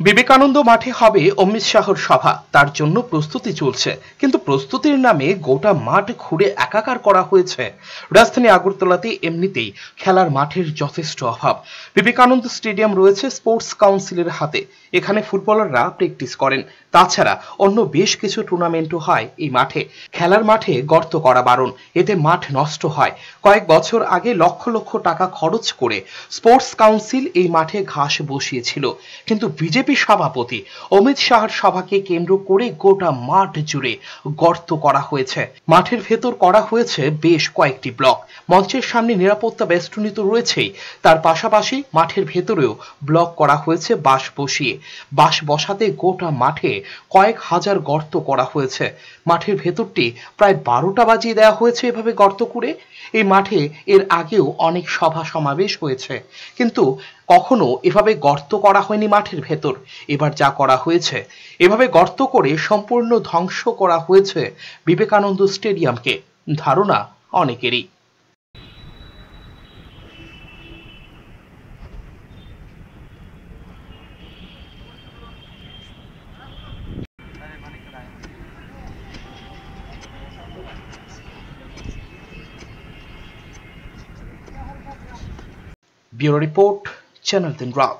বিবেকানন্দ মাঠে হবে অমিত শাহর সভা। তার জন্য প্রস্তুতি চলছে। কিন্তু প্রস্তুতির নামে গোটা মাঠ ঘুরে একাকার করা হয়েছে। রাজধানী আগরতলাতে এমনিতেই খেলার মাঠের যথেষ্ট অভাব। বিবেকানন্দ স্টেডিয়াম রয়েছে স্পোর্টস কাউন্সিলের হাতে। এখানে ফুটবলাররা প্র্যাকটিস করেন। তাছাড়া অন্য বেশ কিছু টুর্নামেন্টও হয় এই মাঠে। খেলার মাঠে গর্ত করা বারণ, এতে মাঠ নষ্ট হয়। কয়েক বছর আগে লক্ষ লক্ষ টাকা খরচ করে স্পোর্টস কাউন্সিল এই মাঠে ঘাস বসিয়েছিল। কিন্তু বিজেপি সভাপতি অমিত শাহর সভাকে কেন্দ্র করে গোটা মাঠ জুড়ে গর্ত করা হয়েছে। মাঠের ভেতর করা হয়েছে বেশ কয়েকটি ব্লক। মঞ্চের সামনে নিরাপত্তা বেষ্টনী তো রয়েছেই। তার পাশাপাশি মাঠের ভেতরেও ব্লক করা হয়েছে বাঁশ বসিয়ে। বাঁশ বসাতে গোটা মাঠে কয়েক হাজার গর্ত করা হয়েছে। মাঠের ভেতরটি প্রায় বারোটা বাজিয়ে দেওয়া হয়েছে এভাবে গর্ত করে। এই মাঠে এর আগেও অনেক সভা সমাবেশ হয়েছে। কিন্তু কখনো এভাবে গর্ত করা হয়নি মাঠের ভেতর। এবার যা করা হয়েছে, এভাবে গর্ত করে সম্পূর্ণ ধ্বংস করা হয়েছে বিবেকানন্দ স্টেডিয়ামকে। ধারণা অনেকেরই। Bureau Report, Channel 10 Rath.